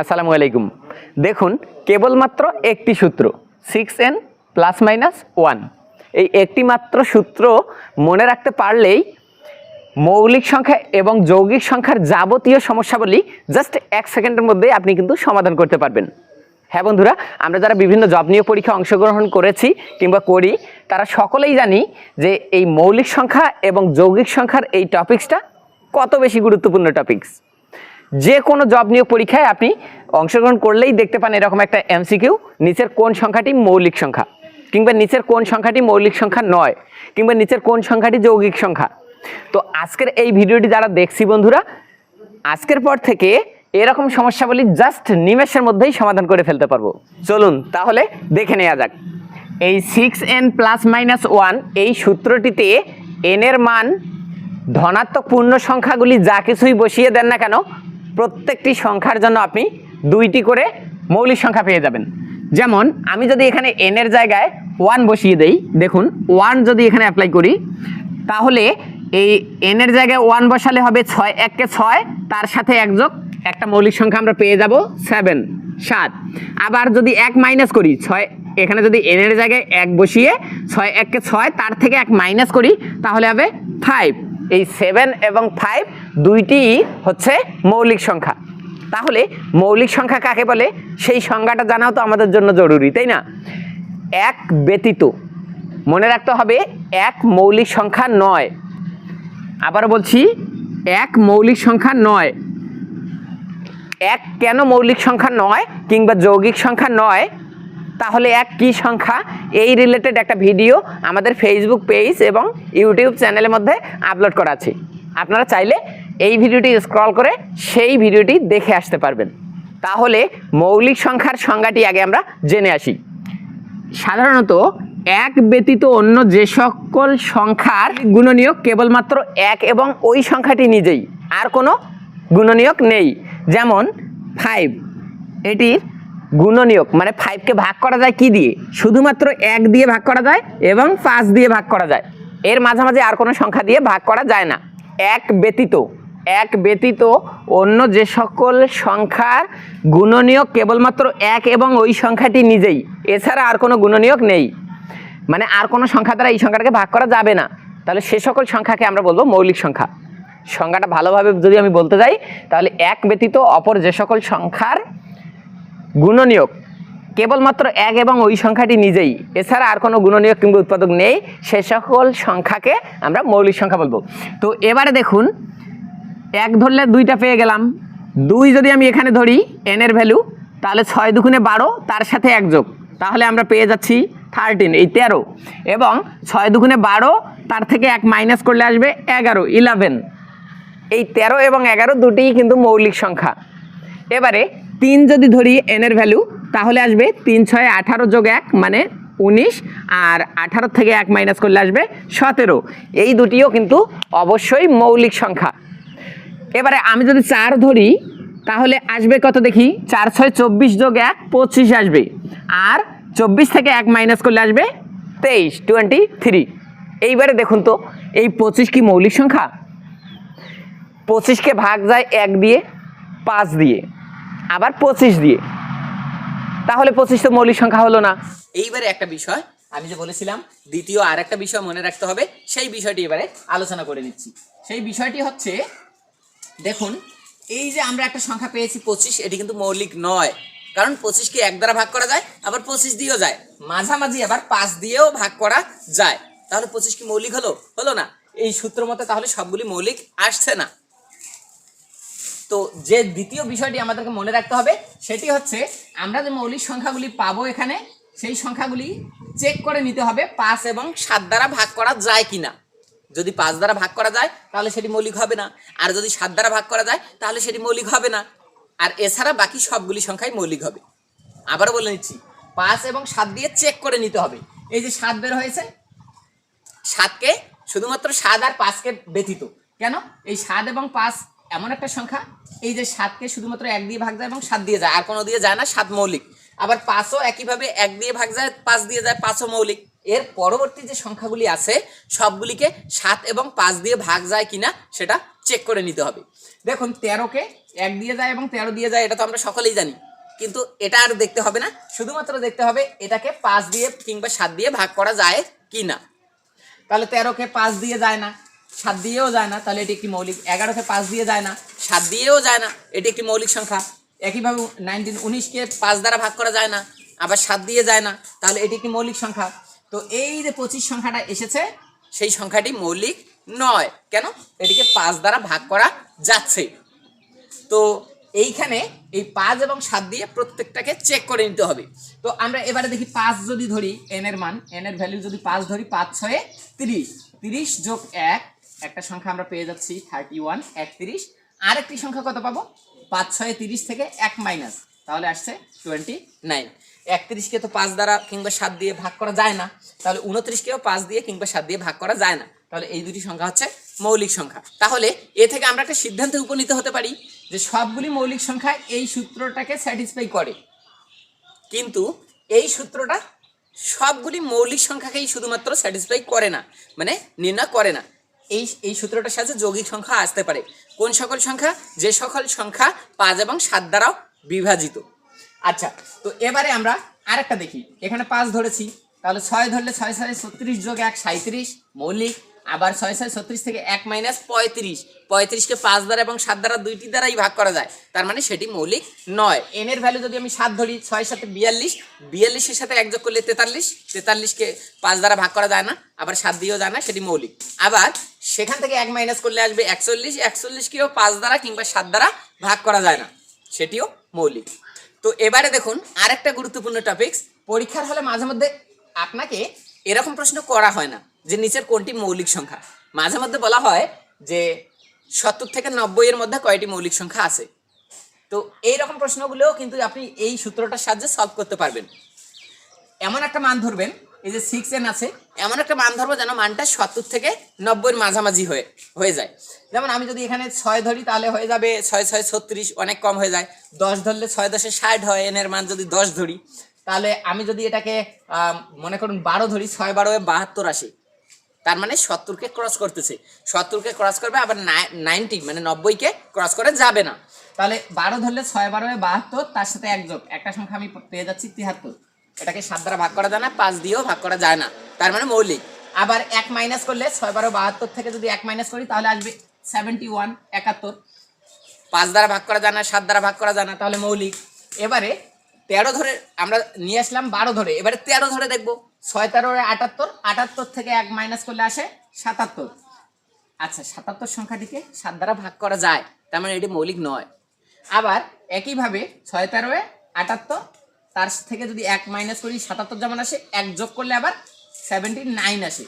আসসালামু আলাইকুম। দেখুন, কেবলমাত্র একটি সূত্র six N plus minus one এই একটি মাত্র সূত্র মনে রাখতে পারলেই মৌলিক সংখ্যা এবং যৌগিক সংখ্যার যাবতীয় সমস্যাবলী জাস্ট এক সেকেন্ডের মধ্যে আপনি কিন্তু সমাধান করতে পারবেন। হ্যাঁ বন্ধুরা, আমরা যারা বিভিন্ন জব নিয়ে পরীক্ষা অংশগ্রহণ করেছি কিংবা করি, তারা সকলেই জানি যে এই মৌলিক সংখ্যা এবং যৌগিক সংখ্যার এই টপিক্সটা কত বেশি গুরুত্বপূর্ণ টপিক্স যে কোনো জব নিয়োগ পরীক্ষায় আপনি অংশগ্রহণ করলেই দেখতে পান এরকম একটা এমসিকিউ নিচের কোন সংখ্যাটি মৌলিক সংখ্যা? কিংবা নিচের কোন সংখ্যাটি মৌলিক সংখ্যা নয়? কিংবা নিচের কোন সংখ্যাটি যৌগিক সংখ্যা? তো আজকের এই ভিডিওটি যারা দেখছি বন্ধুরা, আজকের পর থেকে এরকম সমস্যাবলী জাস্ট নিমেষের মধ্যেই সমাধান করে ফেলতে পারব। চলুন তাহলে দেখে নেওয়া যাক। এই six N plus minus one এই সূত্রটিতে এনের মান ধনাত্মক পূর্ণ সংখ্যাগুলি যা কিছুই বসিয়ে দেন না কেন প্রত্যেকটি সংখ্যার জন্য আপনি দুইটি করে মৌলিক সংখ্যা পেয়ে যাবেন। যেমন, আমি যদি এখানে এন এর জায়গায় ওয়ান বসিয়ে দেই, দেখুন ওয়ান যদি এখানে অ্যাপ্লাই করি, তাহলে এই এন এর জায়গায় ওয়ান বসালে হবে ছয়, এককে ছয়, তার সাথে এক যোগ, একটা মৌলিক সংখ্যা আমরা পেয়ে যাব সেভেন সাত। আবার যদি এক মাইনাস করি, ছয়, এখানে যদি এন এর জায়গায় এক বসিয়ে ছয়, এককে ছয়, তার থেকে এক মাইনাস করি, তাহলে হবে ফাইভ এই সেভেন এবং ফাইভ দুইটি হচ্ছে মৌলিক সংখ্যা। তাহলে মৌলিক সংখ্যা কাকে বলে? সেই সংজ্ঞাটা জানাও তো আমাদের জন্য জরুরি, তাই না? এক ব্যতীত, মনে রাখতে হবে, এক মৌলিক সংখ্যা নয়। আবার বলছি, এক মৌলিক সংখ্যা নয়। এক কেন মৌলিক সংখ্যা নয় কিংবা যৌগিক সংখ্যা নয়? তাহলে এক কি সংখ্যা? এই রিলেটেড একটা ভিডিও আমাদের ফেসবুক পেজ এবং ইউটিউব চ্যানেলের মধ্যে আপলোড করা আছে। আপনারা চাইলে এই ভিডিওটি স্ক্রল করে সেই ভিডিওটি দেখে আসতে পারবেন। তাহলে মৌলিক সংখ্যার সংজ্ঞাটি আগে আমরা জেনে আসি। সাধারণত এক ব্যতীত অন্য যে সকল সংখ্যার গুণনীয়ক কেবলমাত্র এক এবং ওই সংখ্যাটি নিজেই, আর কোনো গুণনীয়ক নেই। যেমন ফাইভ এটির গুণনীয়ক মানে ফাইভকে ভাগ করা যায় কি দিয়ে? শুধুমাত্র এক দিয়ে ভাগ করা যায় এবং পাঁচ দিয়ে ভাগ করা যায়। এর মাঝামাঝি আর কোনো সংখ্যা দিয়ে ভাগ করা যায় না। এক ব্যতীত এক ব্যতীত অন্য যে সকল সংখ্যার গুণনীয়ক কেবলমাত্র এক এবং ওই সংখ্যাটি নিজেই। এছাড়া আর কোনো গুণনীয়ক নেই। মানে আর কোনো সংখ্যা দ্বারা এই সংখ্যাটাকে ভাগ করা যাবে না। তাহলে সে সকল সংখ্যাকে আমরা বলব মৌলিক সংখ্যা। সংখ্যাটা ভালোভাবে যদি আমি বলতে যাই, তাহলে এক ব্যতীত অপর যে সকল সংখ্যার গুণনীয়ক কেবলমাত্র এক এবং ওই সংখ্যাটি নিজেই। এছাড়া আর কোনো গুণনীয়ক কিংবা উৎপাদক নেই। সে সকল সংখ্যাকে আমরা মৌলিক সংখ্যা বলব। তো এবারে দেখুন এক ধরলে দুইটা পেয়ে গেলাম। দুই যদি আমি এখানে ধরি এন এর ভ্যালু তাহলে ছয় দুগুণে বারো, তার সাথে এক যোগ। তাহলে আমরা পেয়ে যাচ্ছি থার্টিন এই তেরো। এবং ছয় দুগুণে বারো, তার থেকে এক মাইনাস করলে আসবে এগারো ইলেভেন এই তেরো এবং এগারো দুটিই কিন্তু মৌলিক সংখ্যা। এবারে তিন যদি ধরি এন এর ভ্যালু তাহলে আসবে তিন, ছয়, আঠারো যোগ এক মানে উনিশ। আর আঠারো থেকে এক মাইনাস করলে আসবে সতেরো। এই দুটিও কিন্তু অবশ্যই মৌলিক সংখ্যা। এবারে আমি যদি চার ধরি, তাহলে আসবে কত দেখি? চার ছয় চব্বিশ যোগ এক, পঁচিশ আসবে। আর চব্বিশ থেকে এক মাইনাস করলে আসবে তেইশ টোয়েন্টি থ্রি এইবারে দেখুন তো, এই পঁচিশ কি মৌলিক সংখ্যা? পঁচিশকে ভাগ যায় এক দিয়ে, পাঁচ দিয়ে। আবার পঁচিশ দিয়ে। তাহলে পঁচিশ তো মৌলিক সংখ্যা হলো না। এইবারে একটা বিষয়, আমি যে বলেছিলাম, দ্বিতীয় আর একটা বিষয় মনে রাখতে হবে, সেই বিষয়টি এবারে আলোচনা করে নিচ্ছি। সেই বিষয়টি হচ্ছে দেখুন, এই যে আমরা একটা সংখ্যা পেয়েছি পঁচিশ, এটি কিন্তু মৌলিক নয়। কারণ পঁচিশকে এক দ্বারা ভাগ করা যায়, আবার পঁচিশ দিয়েও যায়। মাঝামাঝি আবার পাঁচ দিয়েও ভাগ করা যায়। তাহলে পঁচিশ কি মৌলিক হলো? হলো না। এই সূত্র মতে তাহলে সবগুলি মৌলিক আসছে না। তো যে দ্বিতীয় বিষয়টি আমাদেরকে মনে রাখতে হবে, সেটি হচ্ছে আমরা যে মৌলিক সংখ্যাগুলি পাবো এখানে, সেই সংখ্যাগুলি চেক করে নিতে হবে পাঁচ এবং সাত দ্বারা ভাগ করা যায় কিনা। যদি পাঁচ দ্বারা ভাগ করা যায়, তাহলে সেটি মৌলিক হবে না। আর যদি সাত দ্বারা ভাগ করা যায়, তাহলে সেটি মৌলিক হবে না। আর এছাড়া বাকি সবগুলি সংখ্যাই মৌলিক হবে। আবারও বলে নিচ্ছি, পাঁচ এবং সাত দিয়ে চেক করে নিতে হবে। এই যে সাত বের হয়েছে, সাতকে শুধুমাত্র সাত আর পাঁচকে ব্যতীত। কেন? এই সাত এবং পাঁচ এমন একটা সংখ্যা, এই যে সাতকে শুধুমাত্র এক দিয়ে ভাগ যায় এবং সাত দিয়ে যায়। আর কোনো দিয়ে যায় না, সাত মৌলিক। আবার পাঁচও একইভাবে এক দিয়ে ভাগ যায়, পাঁচ দিয়ে যায়, পাঁচও মৌলিক। এর পরবর্তী যে সংখ্যাগুলি আছে, সবগুলিকে সাত এবং পাঁচ দিয়ে ভাগ যায় কিনা সেটা চেক করে নিতে হবে। দেখুন, তেরোকে এক দিয়ে যায় এবং তেরো দিয়ে যায়, এটা তো আমরা সকলেই জানি। কিন্তু এটা আর দেখতে হবে না, শুধুমাত্র দেখতে হবে এটাকে পাঁচ দিয়ে কিংবা সাত দিয়ে ভাগ করা যায় কি না তাহলে তেরোকে পাঁচ দিয়ে যায় না, সাত দিয়েও যায় না, তাহলে এটি একটি মৌলিক। এগারোকে পাঁচ দিয়ে যায় না, সাত দিয়েও যায় না, এটি একটি মৌলিক সংখ্যা। একইভাবে নাইনটিন উনিশকে পাঁচ দ্বারা ভাগ করা যায় না, আবার সাত দিয়ে যায় না, তাহলে এটি একটি মৌলিক সংখ্যা। তো এই যে পঁচিশ সংখ্যাটা এসেছে, সেই সংখ্যাটি মৌলিক নয়। কেন? এটিকে পাঁচ দ্বারা ভাগ করা যাচ্ছে। তো এইখানে এই পাঁচ এবং সাত দিয়ে প্রত্যেকটাকে চেক করে নিতে হবে। তো আমরা এবারে দেখি পাঁচ যদি ধরি এন এর মান এন এর ভ্যালু যদি পাঁচ ধরি, পাঁচ ছয়ে তিরিশ। তিরিশ যোগ এক, একটা সংখ্যা আমরা পেয়ে যাচ্ছি থার্টি ওয়ান একত্রিশ। আরেকটি সংখ্যা কত পাবো? পাঁচ ছয়ে তিরিশ থেকে এক মাইনাস তাহলে আসছে টোয়েন্টি নাইন একত্রিশকে তো পাঁচ দ্বারা কিংবা সাত দিয়ে ভাগ করা যায় না। তাহলে উনত্রিশকেও পাঁচ দিয়ে কিংবা সাত দিয়ে ভাগ করা যায় না। তাহলে এই দুটি সংখ্যা হচ্ছে মৌলিক সংখ্যা। তাহলে এ থেকে আমরা একটা সিদ্ধান্তে উপনীত হতে পারি যে সবগুলি মৌলিক সংখ্যা এই সূত্রটাকে স্যাটিসফাই করে। কিন্তু এই সূত্রটা সবগুলি মৌলিক সংখ্যাকেই শুধুমাত্র স্যাটিসফাই করে না মানে নির্ণয় করে না। এই এই সূত্রটার সাথে যৌগিক সংখ্যা আসতে পারে। কোন সকল সংখ্যা? যে সকল সংখ্যা পাঁচ এবং সাত দ্বারাও বিভাজিত। আচ্ছা তো এবারে আমরা আরেকটা দেখি। এখানে পাঁচ ধরেছি, তাহলে ছয় ধরলে ছয় ছয় ছত্রিশ যোগ এক সাঁত্রিশ মৌলিক। আবার ছয় ছয় ছত্রিশ থেকে এক মাইনাস পঁয়ত্রিশ। পঁয়ত্রিশকে পাঁচ দ্বারা এবং সাত দ্বারা দুইটি দ্বারাই ভাগ করা যায়। তার মানে সেটি মৌলিক নয়। এন এর ভ্যালু যদি আমি সাত ধরি, ছয় সাথে বিয়াল্লিশ, বিয়াল্লিশের সাথে এক যোগ করলে তেতাল্লিশ। তেতাল্লিশকে পাঁচ দ্বারা ভাগ করা যায় না, আবার সাত দিয়েও যায় না, সেটি মৌলিক। আবার সেখান থেকে এক মাইনাস করলে আসবে একচল্লিশ। একচল্লিশকেও পাঁচ দ্বারা কিংবা সাত দ্বারা ভাগ করা যায় না, সেটিও মৌলিক। তো এবারে দেখুন আর একটা গুরুত্বপূর্ণ টপিকস পরীক্ষার হলে মাঝে মধ্যে আপনাকে এরকম প্রশ্ন করা হয় না যে নিচের কোনটি মৌলিক সংখ্যা। মাঝে মধ্যে বলা হয় যে সত্তর থেকে নব্বই এর মধ্যে কয়টি মৌলিক সংখ্যা আছে। তো এই রকম প্রশ্নগুলোও কিন্তু আপনি এই সূত্রটার সাহায্যে সলভ করতে পারবেন। এমন একটা মান ধরবেন এই যে সিক্স এন আছে, এমন একটা মান ধরবো যেন মানটা সত্তর থেকে নব্বইয়ের মাঝামাঝি হয়ে হয়ে যায়। যেমন আমি যদি এখানে ছয় ধরি, তাহলে হয়ে যাবে ছয় ছয়, ছত্রিশ, অনেক কম হয়ে যায়। দশ ধরলে ছয় দশে ষাট হয়, এনের মান যদি দশ ধরি, তাহলে আমি যদি এটাকে মনে করুন বারো ধরি, ছয়, বারো বাহাত্তর আসে তার মানে সত্তরকে ক্রস করতেছে। সত্তরকে ক্রস করবে, আবার নাইনটি মানে নব্বইকে ক্রস করে যাবে না। তাহলে বারো ধরলে ছয়, বারো বাহাত্তর, তার সাথে এক একটা সংখ্যা আমি পেয়ে যাচ্ছি তিয়াত্তর এটাকে সাত দ্বারা ভাগ করা যায় না, পাঁচ দিয়েও ভাগ করা যায় না। তার মানে মৌলিক। আবার এক মাইনাস করলে ছয় বারো বাহাত্তর থেকে যদি এক মাইনাস করি, তাহলে আসবে সেভেন্টি ওয়ান একাত্তর। পাঁচ দ্বারা ভাগ করা যায় না, সাত দ্বারা ভাগ করা যায় না, তাহলে মৌলিক। এবারে তেরো ধরে আমরা নিয়ে আসলাম বারো ধরে। এবারে তেরো ধরে দেখব। ছয় তেরো আটাত্তর আটাত্তর থেকে এক মাইনাস করলে আসে সাতাত্তর। আচ্ছা সাতাত্তর সংখ্যাটিকে সাত দ্বারা ভাগ করা যায়। তার মানে এটি মৌলিক নয়। আবার একইভাবে ছয় তেরোয় আটাত্তর তার থেকে যদি এক মাইনাস করি, সাতাত্তর যেমন আসে, এক যোগ করলে আবার সেভেন্টি নাইন আসে।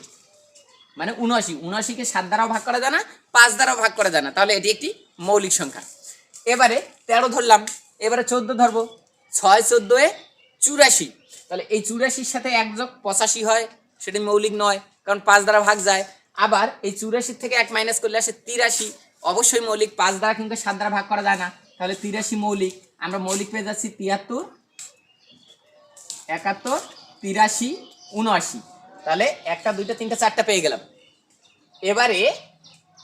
মানে উনআশি। উনআশিকে সাত দ্বারাও ভাগ করা যায় না, পাঁচ দ্বারাও ভাগ করা যায় না। তাহলে এটি একটি মৌলিক সংখ্যা। এবারে তেরো ধরলাম। এবারে চোদ্দ ধরবো। ছয় চোদ্দোয় চুরাশি। তাহলে এই চুরাশির সাথে এক যোগ পঁচাশি হয়। সেটি মৌলিক নয়, কারণ পাঁচ দ্বারা ভাগ যায়। আবার এই চুরাশির থেকে এক মাইনাস করলে আসে তিরাশি। অবশ্যই মৌলিক। পাঁচ দ্বারা কিন্তু সাত দ্বারা ভাগ করা যায় না। তাহলে তিরাশি মৌলিক। আমরা মৌলিক পেয়ে যাচ্ছি তিয়াত্তর। একাত্তর, তিরাশি, উনআশি। তাহলে একটা, দুইটা, তিনটা, চারটা পেয়ে গেলাম। এবারে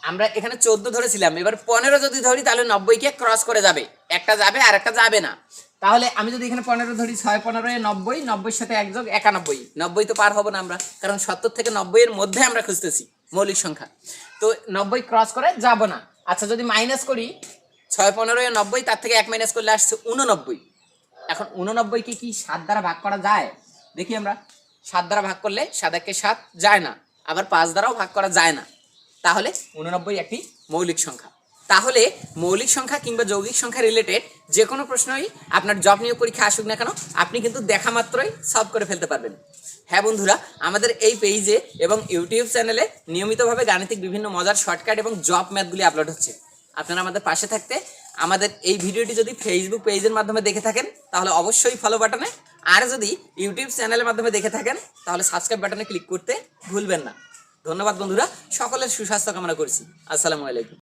আমরা এখানে চোদ্দ ধরেছিলাম। এবার পনেরো যদি ধরি, তাহলে নব্বইকে ক্রস করে যাবে। একটা যাবে আর একটা যাবে না। তাহলে আমি যদি এখানে পনেরো ধরি, ছয় পনেরো নব্বই, নব্বইয়ের সাথে এক যোগ একানব্বই। নব্বই তো পার হব না আমরা, কারণ সত্তর থেকে নব্বই এর মধ্যে আমরা খুঁজতেছি মৌলিক সংখ্যা। তো নব্বই ক্রস করে যাব না। আচ্ছা যদি মাইনাস করি, ছয় পনেরো নব্বই, তার থেকে এক মাইনাস করলে আসছে উননব্বই। এখন উননব্বইকে কি সাত দ্বারা ভাগ করা যায়? দেখি আমরা। সাত দ্বারা ভাগ করলে সাত একে সাত যায় না। আবার পাঁচ দ্বারাও ভাগ করা যায় না। তাহলে উননব্বই একটি মৌলিক সংখ্যা। তাহলে মৌলিক সংখ্যা কিংবা যৌগিক সংখ্যা রিলেটেড যে কোনো প্রশ্নই আপনার জব নিয়োগ পরীক্ষা আসুক না কেন, আপনি কিন্তু দেখা মাত্রই সলভ করে ফেলতে পারবেন। হ্যাঁ বন্ধুরা, আমাদের এই পেজে এবং ইউটিউব চ্যানেলে নিয়মিতভাবে গাণিতিক বিভিন্ন মজার শর্টকাট এবং জব ম্যাথগুলি আপলোড হচ্ছে। আপনারা আমাদের পাশে থাকতে আমাদের এই ভিডিওটি যদি ফেসবুক পেজের মাধ্যমে দেখে থাকেন, তাহলে অবশ্যই ফলো বাটনে আর যদি ইউটিউব চ্যানেলের মাধ্যমে দেখে থাকেন, তাহলে সাবস্ক্রাইব বাটনে ক্লিক করতে ভুলবেন না। ধন্যবাদ বন্ধুরা, সকলের সুস্বাস্থ্য কামনা করছি। আসসালামু আলাইকুম।